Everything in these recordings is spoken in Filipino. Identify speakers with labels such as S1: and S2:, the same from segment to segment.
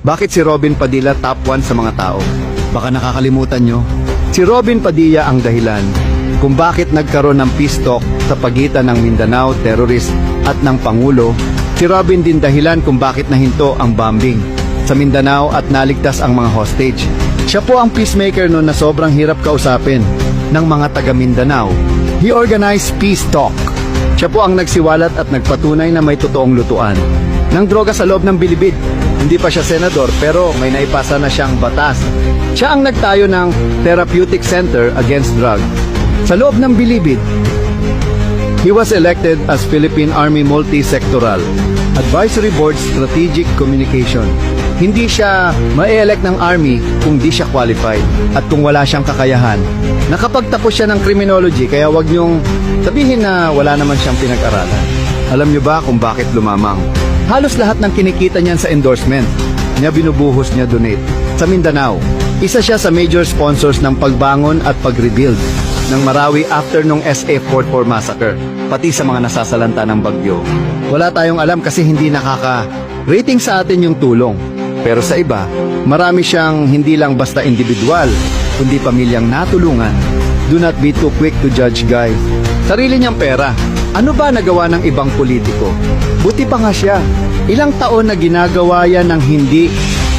S1: Bakit si Robin Padilla top 1 sa mga tao? Baka nakakalimutan nyo. Si Robin Padilla ang dahilan kung bakit nagkaroon ng peace talk sa pagitan ng Mindanao terrorist at ng Pangulo. Si Robin din dahilan kung bakit nahinto ang bombing sa Mindanao at naligtas ang mga hostage. Siya po ang peacemaker noon na sobrang hirap kausapin ng mga taga Mindanao. He organized peace talk. Siya po ang nagsiwalat at nagpatunay na may totoong lutuan ng droga sa loob ng bilibid. Hindi pa siya senador pero may naipasa na siyang batas. Siya ang nagtayo ng Therapeutic Center Against Drug. Sa loob ng bilibid, he was elected as Philippine Army Multi-Sectoral Advisory Board Strategic Communication. Hindi siya ma-elect ng Army kung di siya qualified at kung wala siyang kakayahan. Nakapagtapos siya ng criminology kaya wag niyong sabihin na wala naman siyang pinag-aralan. Alam niyo ba kung bakit lumamang? Halos lahat ng kinikita niyan sa endorsement niya binubuhos niya donate. Sa Mindanao, isa siya sa major sponsors ng pagbangon at pag-rebuild ng Marawi after nung SA 44 massacre, pati sa mga nasasalanta ng bagyo. Wala tayong alam kasi hindi nakaka-rating sa atin yung tulong. Pero sa iba, marami siyang hindi lang basta individual, kundi pamilyang natulungan. Do not be too quick to judge guys. Sarili niyang pera. Ano ba nagawa ng ibang politiko? Buti pa nga siya. Ilang taon na ginagawa yan ng hindi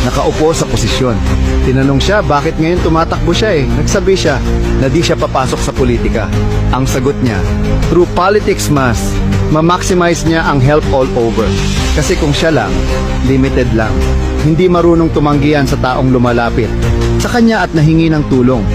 S1: nakaupo sa posisyon. Tinanong siya bakit ngayon tumatakbo siya eh. Nagsabi siya na di siya papasok sa politika. Ang sagot niya, through politics mas, ma-maximize niya ang help all over. Kasi kung siya lang, limited lang. Hindi marunong tumanggihan sa taong lumalapit sa kanya at nahingi ng tulong.